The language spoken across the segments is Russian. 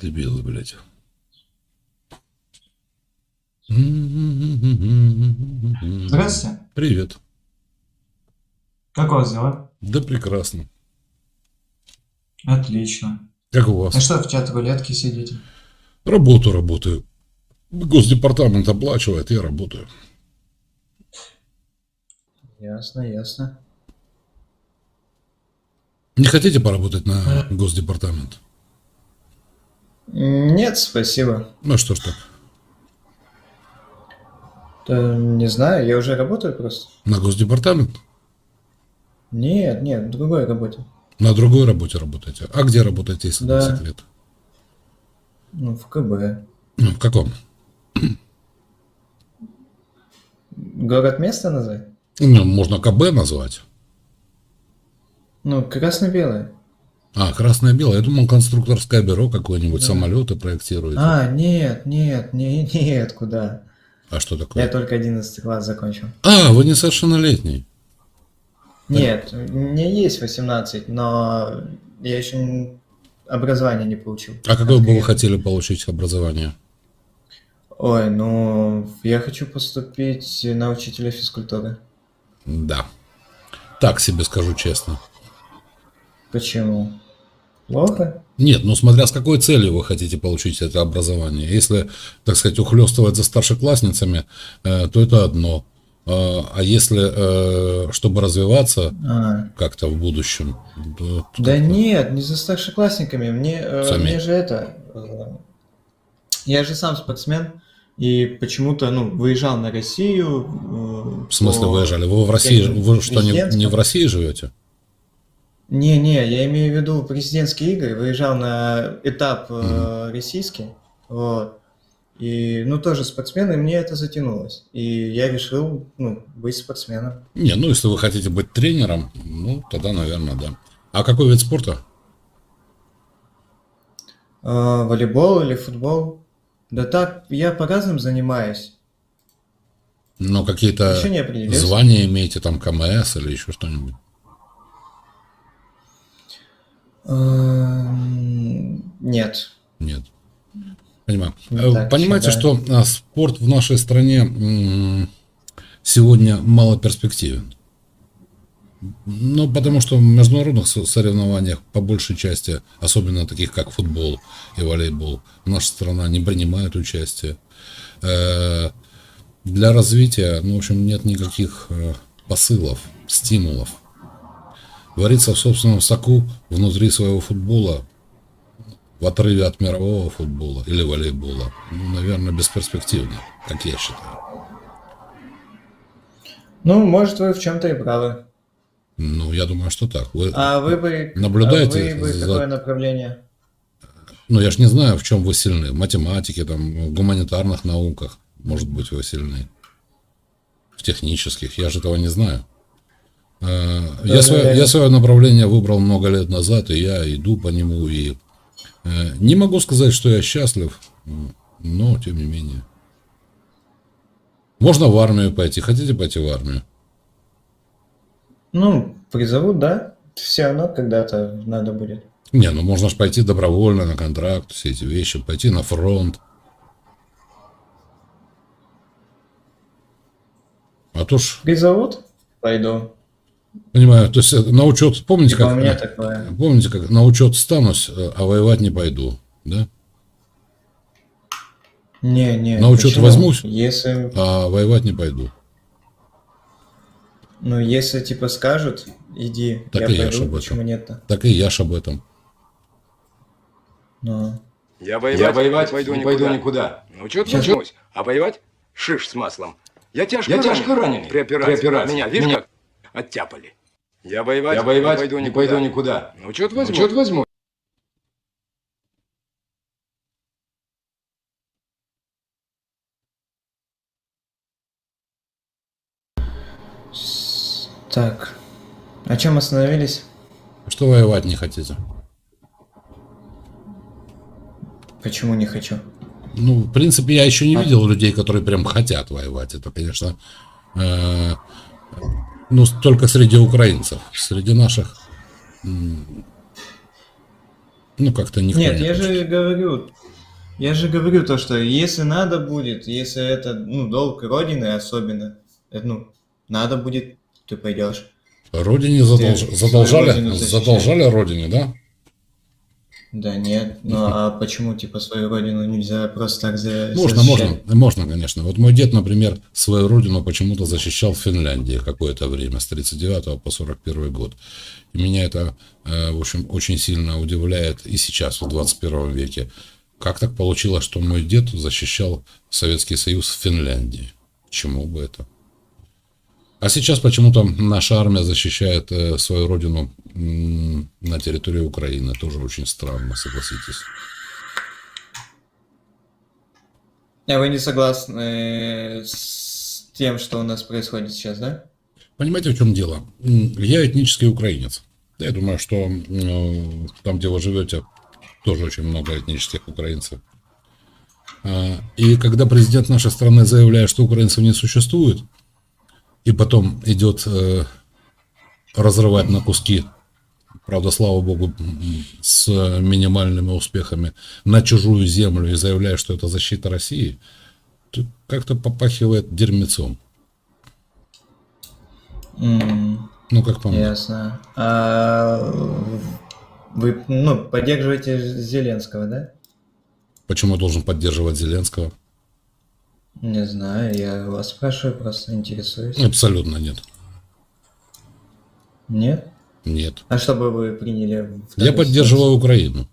Дебилы, блядь. Здравствуйте. Привет. Как у вас дела? Да прекрасно. Отлично. Как у А вас? что в чат рулетки сидите? Работу работаю. Госдепартамент оплачивает, я работаю. Ясно, ясно. Не хотите поработать на Госдепартамент? Нет, спасибо. Ну что ж так, Да, не знаю, я уже работаю просто. на Госдепартамент? Нет, нет, в другой работе. На другой работе работаете. А где работаете, если Да. не секрет? Ну, в КБ. Ну, в каком? Город место назвать? Ну, можно КБ назвать. Ну, красно-белое. А, красное-белое. Я думал, конструкторское бюро какое-нибудь, Да. самолеты проектируете. А, А, нет, нет, не, нет, куда? что такое? Я только 11 класс закончил. А, вы несовершеннолетний. Нет, мне есть 18, но я еще образование не получил. А какое бы вы хотели получить образование? Ой, ну, я хочу поступить на учителя физкультуры. Да. Так себе скажу честно. Почему? Плохо? Нет, ну смотря с какой целью вы хотите получить это образование. Если, так сказать, ухлестывать за старшеклассницами, э, то это одно. Э, А если, э, чтобы развиваться А, как-то в будущем, то тут да нет, не за старшеклассниками. Мне, э, Сами. мне же это... я же сам спортсмен, и почему-то, ну, выезжал на Россию. В смысле по- выезжали? Вы в России, вы что, не, не в России живете? Не-не, я имею в виду президентские игры, выезжал на этап э, российский, вот, и, ну, тоже спортсмен, и мне это затянулось, и я решил, ну, быть спортсменом. Не, ну если вы хотите быть тренером, ну тогда, наверное, да. А какой вид спорта? Э, волейбол или футбол? Да так, я по-разному занимаюсь, Ну, какие-то звания имеете, там, КМС или еще что-нибудь? Нет. Нет. Понимаю. Э, так Понимаете, что а, спорт в нашей стране сегодня мало перспективен. Ну, потому что в международных со- соревнованиях, по большей части, особенно таких как футбол и волейбол, наша страна не принимает участие. Э, Для развития, ну, в общем, нет никаких э, посылов, стимулов. Вариться в собственном соку внутри своего футбола в отрыве от мирового футбола или волейбола, ну, наверное, бесперспективно, как я считаю. Ну, может, вы в чем-то и правы. Ну, я думаю, что так. Вы, А вы бы... Наблюдаете а вы бы за- какое направление? Ну, я ж не знаю, в чем вы сильны. В математике, там, в гуманитарных науках, может быть, вы сильны. В технических, я же этого не знаю. Э, Я свое, я свое направление выбрал много лет назад, и я иду по нему. И э, не могу сказать, что я счастлив, но тем не менее. Можно в армию пойти. Хотите пойти в армию? Ну, призовут, да? Все равно когда-то надо будет. Не, ну можно же пойти добровольно на контракт, все эти вещи, пойти на фронт. А то ж, Призовут? Пойду. Понимаю, то есть э, на учет, помните, Типа у как, меня такое. помните, как на учет станусь, э, а воевать не пойду, да? Не, не. На учет почему? возьмусь? Если, А воевать не пойду. ну, если типа скажут, иди, Так я и я пойду, об этом. почему нет-то? Так и я ж об этом. Ну. Я воевать, Я воевать пойду не никуда. пойду никуда. Ну, что возьмусь, а воевать шиш с маслом. Я тяжко, Я тяжко раненый. При операции. При операции. Меня, видишь, Меня- как оттяпали. Я воевать, Я воевать не пойду не никуда. пойду никуда. Ну, что Ну, возьму? чё возьму? Так. О чем остановились? Что воевать не хотите? Почему не хочу? Ну, в принципе, я еще не А- видел людей, которые прям хотят воевать. Это, конечно, э, ну, только среди украинцев. Среди наших Ну, как-то никто Нет, не я хочет. же говорю, я же говорю то, что если надо будет, если это, ну, долг Родины особенно, это, ну, надо будет, ты пойдешь. Родине задолж- задолжали, родину задолжали Родине, да? Да нет, ну а почему, типа, свою родину нельзя просто так за Можно, защищать? можно, можно, конечно. Вот мой дед, например, свою родину почему-то защищал в Финляндии какое-то время, с 39 по 41 год. И меня это, э, в общем, очень сильно удивляет и сейчас, в 21 веке. Как так получилось, что мой дед защищал Советский Союз в Финляндии? Чему бы это? А сейчас почему-то наша армия защищает э, свою родину на территории Украины. Тоже очень странно, согласитесь. А вы не согласны с тем, что у нас происходит сейчас, да? Понимаете, в чем дело? Я этнический украинец. Я думаю, что там, где вы живете, тоже очень много этнических украинцев. А, И когда президент нашей страны заявляет, что украинцев не существует, и потом идет э, разрывать на куски, правда, слава богу, с минимальными успехами, на чужую землю и заявляет, что это защита России, то как-то попахивает дерьмецом. М, Ну, как по мне. ясно. А вы, ну, поддерживаете Зеленского, да? Почему я должен поддерживать Зеленского? Не знаю, я вас спрашиваю, просто интересуюсь. Абсолютно нет. Нет? Нет. А что бы вы приняли? Я поддерживаю Украину.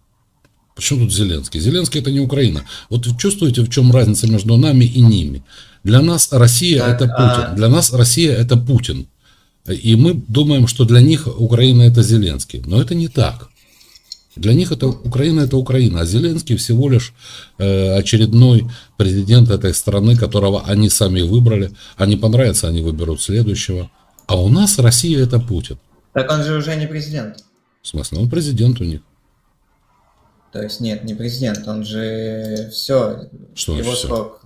Почему тут Зеленский? Зеленский это не Украина. Вот чувствуете, в чем разница между нами и ними? Для нас Россия Так, это Путин. а- Для нас Россия это Путин. И мы думаем, что для них Украина это Зеленский. Но это не так. Для них это Украина это Украина, а Зеленский всего лишь э, очередной президент этой страны, которого они сами выбрали. А не понравится, они выберут следующего. А у нас Россия это Путин. Так он же уже не президент. В смысле, он президент у них. То есть нет, не президент, он же все, Что его всё? срок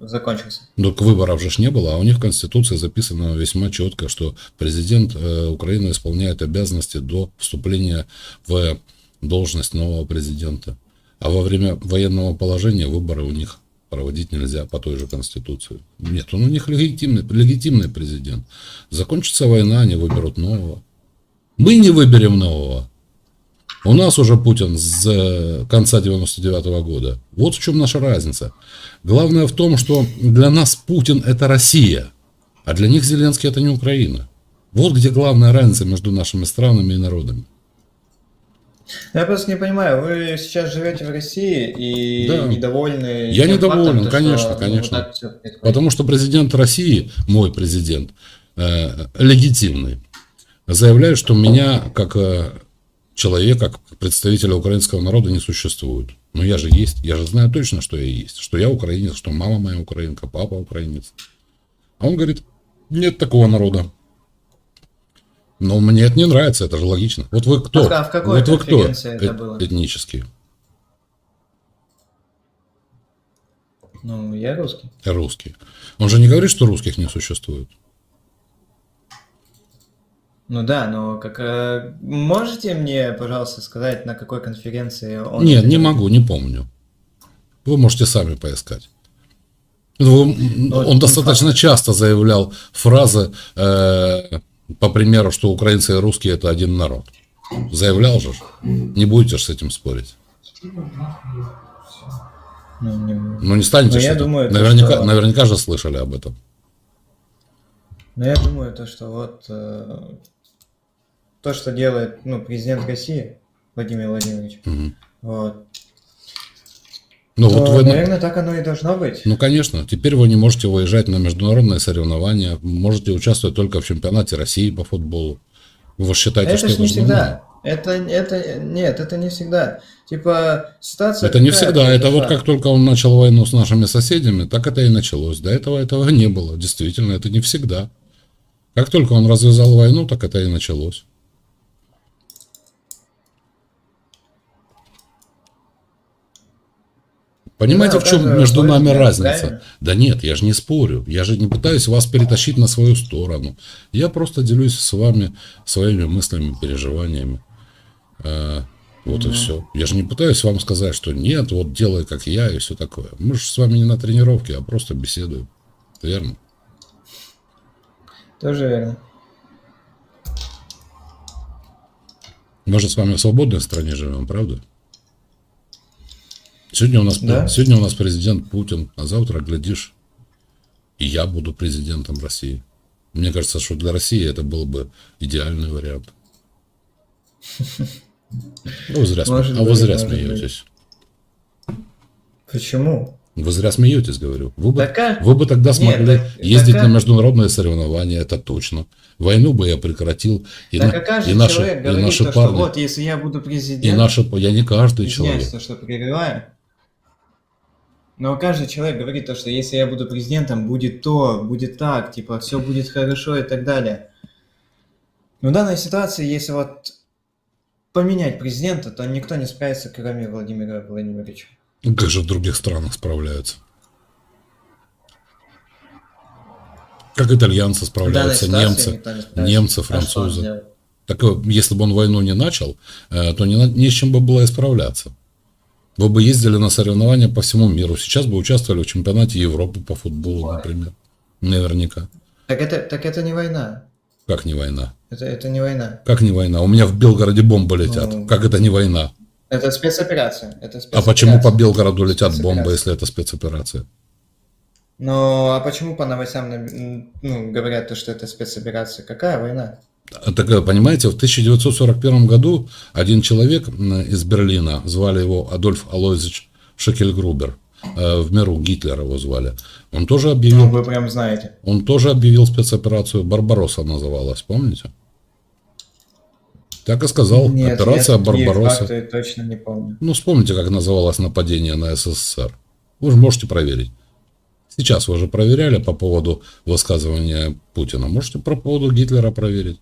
закончился. Ну, к выборов же ж не было, а у них в Конституции записано весьма четко, что президент э, Украины исполняет обязанности до вступления в должность нового президента. А во время военного положения выборы у них проводить нельзя по той же Конституции. Нет, он у них легитимный, легитимный президент. Закончится война, они выберут нового. Мы не выберем нового. У нас уже Путин с э, конца 99 года. Вот в чем наша разница. Главное в том, что для нас Путин это Россия, а для них Зеленский это не Украина. Вот где главная разница между нашими странами и народами. Я просто не понимаю, вы сейчас живете в России и Да. недовольны. Я недоволен, фактом, то, что, конечно, ну, вот конечно. Потому что президент России, мой президент, э, легитимный, заявляет, что меня как э, человека, как представителя украинского народа не существует. Но я же есть, я же знаю точно, что я есть, что я украинец, что мама моя украинка, папа украинец. А он говорит, нет такого народа. Но мне это не нравится, это же логично. Вот вы кто? А в какой вот вы кто? это было? Этнический, Ну, я русский. русский. Он же не говорит, что русских не существует. Ну да, но как э, можете мне, пожалуйста, сказать, на какой конференции он? Нет, не могу, не помню. Вы можете сами поискать. Ну, м, Он не достаточно часто заявлял фразы, э, по примеру, что украинцы и русские это один народ. Заявлял же. Не будете же с этим спорить. Ну, не- Ну не станете Ну, я этим. думаю, наверняка, что- наверняка же слышали об этом. Ну, я думаю, то, что вот э, то, что делает ну, президент России Владимир Владимирович, Мгм. вот, Ну то, вот вы, наверное, так оно и должно быть. ну конечно, теперь вы не можете выезжать на международные соревнования, можете участвовать только в чемпионате России по футболу. Вы считаете, это что это не всегда. Это, это, нет, это не всегда. Типа, ситуация Это не всегда. Это вот как только он начал войну с нашими соседями, так это и началось. До этого этого не было. Действительно, это не всегда. Как только он развязал войну, так это и началось. Понимаете, Да, в чем между нами разница? правильно? Да нет, я же не спорю. Я же не пытаюсь вас перетащить на свою сторону. Я просто делюсь с вами своими мыслями, переживаниями. Э, Вот и все. Я же не пытаюсь вам сказать, что нет, вот делай как я и все такое. Мы же с вами не на тренировке, а просто беседуем. Верно? Тоже верно. Мы же с вами в свободной стране живем, правда? Сегодня у нас, Да. сегодня у нас президент Путин, а завтра, глядишь, и я буду президентом России. Мне кажется, что для России это был бы идеальный вариант. Ну, вы зря, сме- Может а вы быть, зря смеетесь. Почему? Вы зря смеетесь, говорю. Вы бы, Так вы бы тогда Нет, смогли так- ездить так на международные соревнования, это точно. Войну бы я прекратил. И, Так на- а каждый и наши, человек и говорит, наши то, парни. что вот, если я буду президент, и наши, я не каждый человек. то, что перебиваю, но каждый человек говорит то, что если я буду президентом, будет то, будет так, типа, все будет хорошо и так далее. Но в данной ситуации, если вот поменять президента, то никто не справится, кроме Владимира Владимировича. Ну, Как же в других странах справляются? Как итальянцы справляются, ситуации немцы, не немцы, А французы. сделает? Так э, если бы он войну не начал, э, то не, не с чем бы было исправляться. Вы бы ездили на соревнования по всему миру. Сейчас бы участвовали в чемпионате Европы по футболу, например. Наверняка. Так это, так это не война. Как не война? Это, это не война. Как не война? У меня в Белгороде бомбы летят. Ну, Как это не война? Это спецоперация. Это А спецоперация. почему по Белгороду летят бомбы, если это спецоперация? Ну, а почему по новостям ну, говорят, то, что это спецоперация? Какая война? Так, э, понимаете, в 1941 году один человек из Берлина, звали его Адольф Алойзич Шекельгрубер, э, в меру Гитлера его звали, он тоже Ну, объявил, вы прям знаете. он тоже объявил спецоперацию, Барбаросса называлась, помните? Так и сказал, Нет, операция я такие Барбаросса. факты точно не помню. Ну, вспомните, как называлось нападение на СССР. Вы же можете проверить. Сейчас вы же проверяли по поводу высказывания Путина. Можете по поводу Гитлера проверить.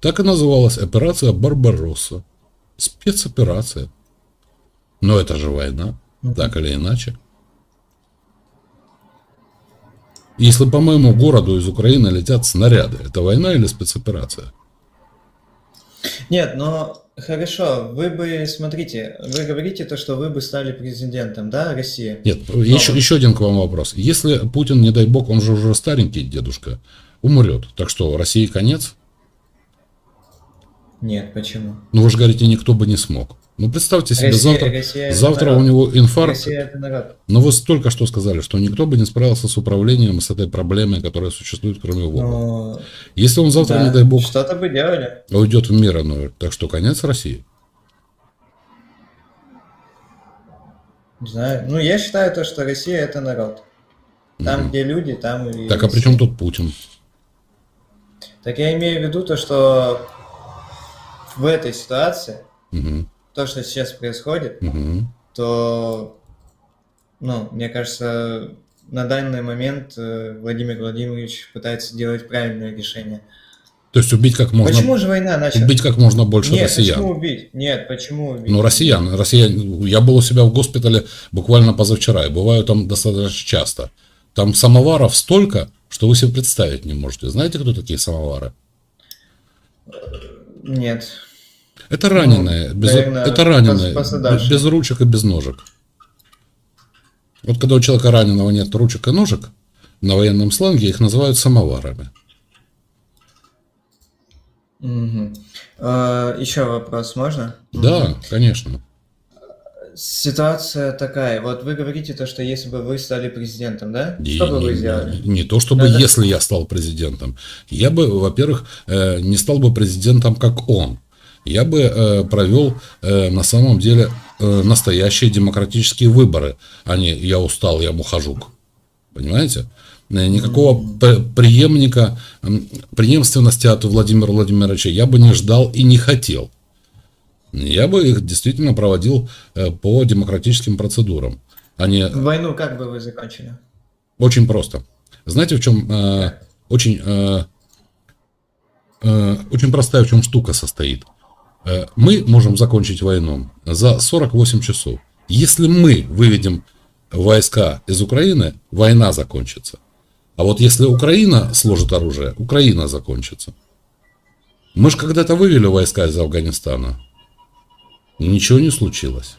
Так и называлась операция Барбаросса. Спецоперация. Но это же война, так или иначе. Если по моему городу из Украины летят снаряды, это война или спецоперация? Нет, но хорошо, вы бы, смотрите, вы говорите то, что вы бы стали президентом, да, России? Нет, еще, еще один к вам вопрос. Если Путин, не дай бог, он же уже старенький дедушка, умрет, так что России конец? Нет, почему? Ну вы же говорите, никто бы не смог. Ну представьте себе, Россия- завтра, Россия завтра у него инфаркт. Россия. Но вы только что сказали, что никто бы не справился с управлением, с этой проблемой, которая существует, кроме его. Ну, Если он завтра, да, не дай бог, Что-то бы делали. уйдет в мир иной, так что конец России. Не знаю. Ну, я считаю то, что Россия это народ. Там, где люди, там и Так а при чем тут Путин? Так я имею в виду то, что в этой ситуации, Мгм, то, что сейчас происходит, мгм. то, ну, мне кажется, на данный момент э, Владимир Владимирович пытается делать правильное решение. То есть убить как можно, Почему же война началась? убить как можно больше Нет, россиян. почему убить? Нет, почему убить? Ну, россиян, россиян. Я был у себя в госпитале буквально позавчера, и бываю там достаточно часто. Там самоваров столько, что вы себе представить не можете. Знаете, кто такие самовары? Нет. Это раненые, без, Ну, наверное, это раненые, пострадавшие. без ручек и без ножек. Вот когда у человека раненого нет ручек и ножек, на военном сленге их называют самоварами. Мгм. Э, еще вопрос можно? Да, конечно. Ситуация такая. Вот вы говорите то, что если бы вы стали президентом, да? И Что бы вы не- сделали? Не то чтобы, Да-да. если я стал президентом. Я бы, во-первых, э, не стал бы президентом, как он. Я бы э, провел э, на самом деле настоящие демократические выборы, а не я устал, я мухожук. Понимаете? Никакого пр- преемника, преемственности от Владимира Владимировича я бы не ждал и не хотел. Я бы их действительно проводил э, по демократическим процедурам, а не Войну как бы вы закончили? очень просто. Знаете, в чем э, очень, э, э, очень простая в чем штука состоит. Э, мы можем закончить войну за 48 часов. Если мы выведем войска из Украины, война закончится. А вот если Украина сложит оружие, Украина закончится. Мы же когда-то вывели войска из Афганистана. Ничего не случилось.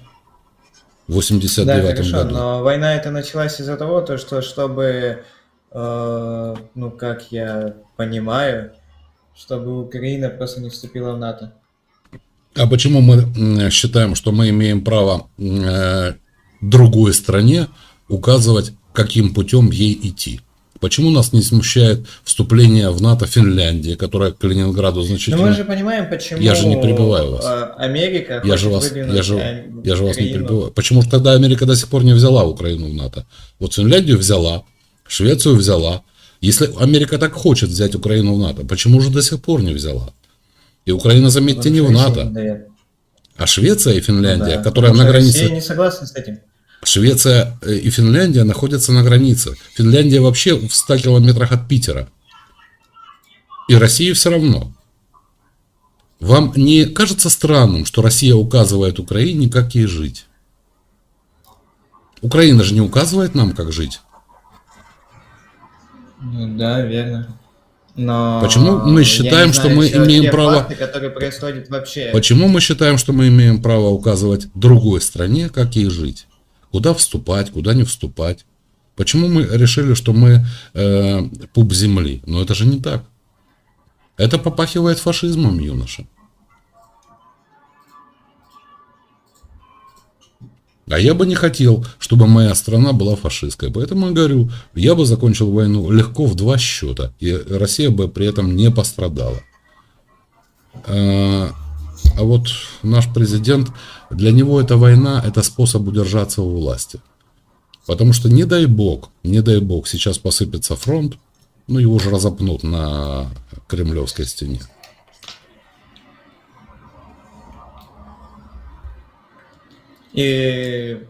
В 89 Да, хорошо, году. но война это началась из-за того, то, что чтобы, э, ну как я понимаю, чтобы Украина просто не вступила в НАТО. А почему мы считаем, что мы имеем право э, другой стране указывать, каким путем ей идти? Почему нас не смущает вступление в НАТО Финляндии, которая к Калининграду Но значительно... мы же понимаем, почему Я же не перебиваю вас. э, Америка Я же вас, я же, э, я же вас не перебиваю. Почему же тогда Америка до сих пор не взяла Украину в НАТО? Вот Финляндию взяла, Швецию взяла. Если Америка так хочет взять Украину в НАТО, почему же до сих пор не взяла? И Украина, заметьте, не в НАТО, не а Швеция и Финляндия, Да, которая потому на границе... Россия не согласна с этим. Швеция э, и Финляндия находятся на границе. Финляндия вообще в 100 километрах от Питера. И России все равно. Вам не кажется странным, что Россия указывает Украине, как ей жить? Украина же не указывает нам, как жить. Ну да, верно. Но Почему мы считаем, что мы имеем право- факты, которые происходят вообще. Почему мы считаем, что мы имеем право указывать другой стране, как ей жить? Куда вступать, куда не вступать? Почему мы решили, что мы э, пуп земли? Но это же не так. Это попахивает фашизмом, юноша. А я бы не хотел, чтобы моя страна была фашистской. Поэтому я говорю, я бы закончил войну легко в два счета. И Россия бы при этом не пострадала. А вот наш президент, для него эта война, это способ удержаться у власти. Потому что не дай бог, не дай бог, сейчас посыпется фронт, ну его же разопнут на Кремлевской стене. И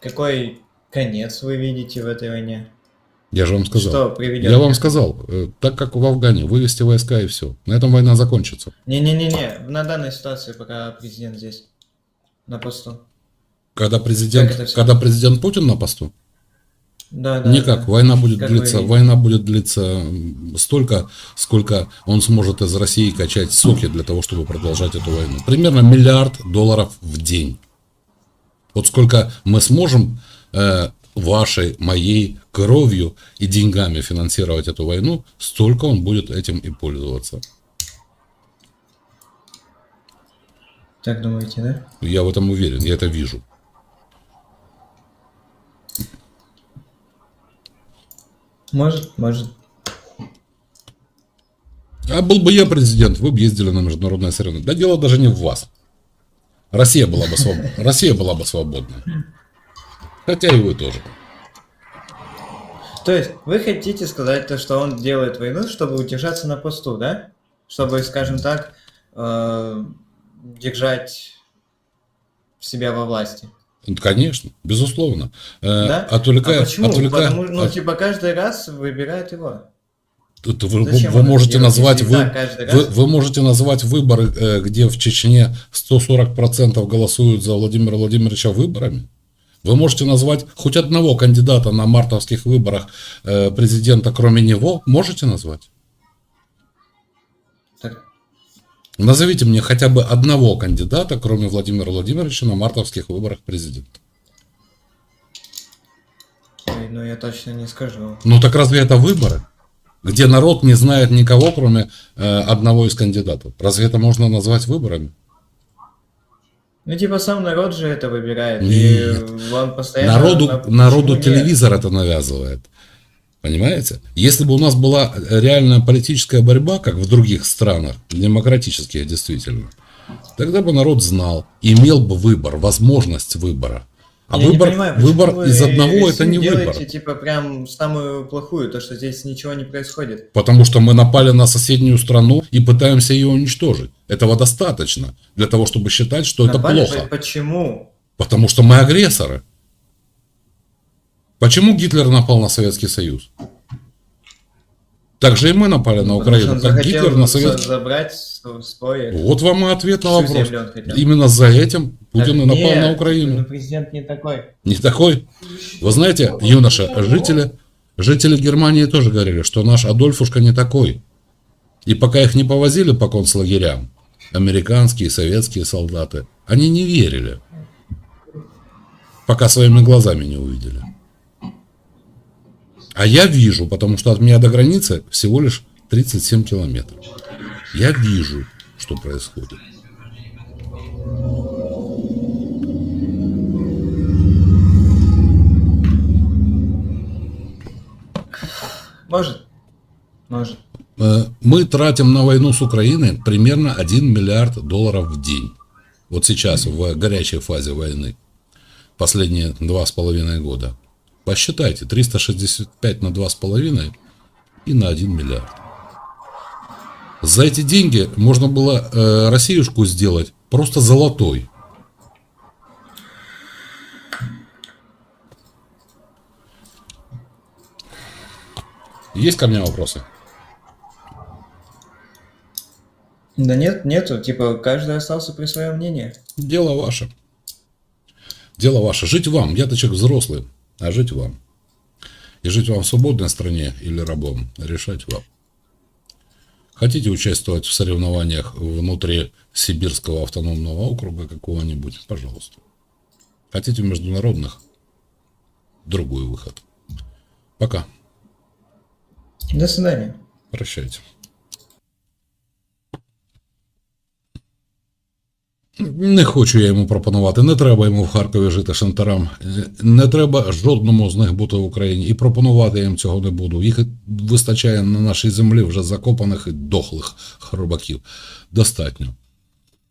какой конец вы видите в этой войне? Я же вам сказал. Что приведет? Я вам сказал, э, так как в Афгане, вывести войска и все. На этом война закончится. Не-не-не-не, на данной ситуации, пока президент здесь, на посту. Когда президент, когда президент Путин на посту, Да, да. никак. да. Война будет Как вы длиться, видите? война будет длиться столько, сколько он сможет из России качать соки для того, чтобы продолжать эту войну. Примерно миллиард долларов в день. Вот сколько мы сможем э, вашей, моей кровью и деньгами финансировать эту войну, столько он будет этим и пользоваться. Так думаете, да? Я в этом уверен, я это вижу. Может, может. А был бы я президент, вы бы ездили на международное соревнование. Да дело даже не в вас. Россия была бы свободна. Россия была бы свободна. Хотя и вы тоже. То есть, вы хотите сказать то, что он делает войну, чтобы удержаться на посту, да? Чтобы, скажем так, э, держать себя во власти. Ну, Конечно, безусловно. Э, Да? Отвлекая, а почему? отвлекая- Потому что, ну, от- типа, каждый раз выбирает его. это вы, Зачем вы можете делать, назвать вы, вы, вы можете назвать выборы, э, где в Чечне 140% голосуют за Владимира Владимировича выборами. Вы можете назвать хоть одного кандидата на мартовских выборах э, президента, кроме него, можете назвать? Так, Назовите мне хотя бы одного кандидата, кроме Владимира Владимировича, на мартовских выборах президента. ой, ну, я точно не скажу. Ну так разве это выборы? Где народ не знает никого, кроме э, одного из кандидатов. Разве это можно назвать выборами? Ну, типа, сам народ же это выбирает. Нет. И он постоянно... Народу, а народу нет? телевизор это навязывает. Понимаете? Если бы у нас была реальная политическая борьба, как в других странах, демократических действительно, тогда бы народ знал, имел бы выбор, возможность выбора. А Я не выбор, понимаю, почему выбор вы из одного это не делаете, выбор. типа, прям самую плохую, то, что здесь ничего не происходит. Потому что мы напали на соседнюю страну и пытаемся ее уничтожить. Этого достаточно для того, чтобы считать, что это Напали, плохо. Почему? Потому что мы агрессоры. Почему Гитлер напал на Советский Союз? Так же и мы напали на Украину, как Гитлер на Советский забрать свой... Вот вам и ответ на вопрос. Именно за этим Путин и напал нет, на Украину. Ну, президент не такой. Не такой. Вы знаете, юноша, жители, жители Германии тоже говорили, что наш Адольфушка не такой. И пока их не повозили по концлагерям, американские, советские солдаты, они не верили, пока своими глазами не увидели. А я вижу, потому что от меня до границы всего лишь 37 километров. Я вижу, что происходит. Может? Может. Э, Мы тратим на войну с Украиной примерно 1 миллиард долларов в день. Вот сейчас, в горячей фазе войны. Последние два с половиной года. Посчитайте, 365 на два с половиной и на 1 миллиард. За эти деньги можно было э, Россиюшку сделать просто золотой. Есть ко мне вопросы? Да нет, нету. Типа, каждый остался при своем мнении. Дело ваше. Дело ваше. Жить вам. Я-то человек взрослый, а жить вам. И жить вам в свободной стране или рабом, решать вам. Хотите участвовать в соревнованиях внутри Сибирского автономного округа какого-нибудь? Пожалуйста. Хотите в международных? Другой выход. Пока. До свидания. Прощайте. Не хочу я йому пропонувати. Не треба йому в Харкові жити шантарам. Е, Не треба жодному з них бути в Україні. І пропонувати я їм цього не буду. Їх вистачає на нашій землі вже закопаних і дохлих хробаків. Достатньо.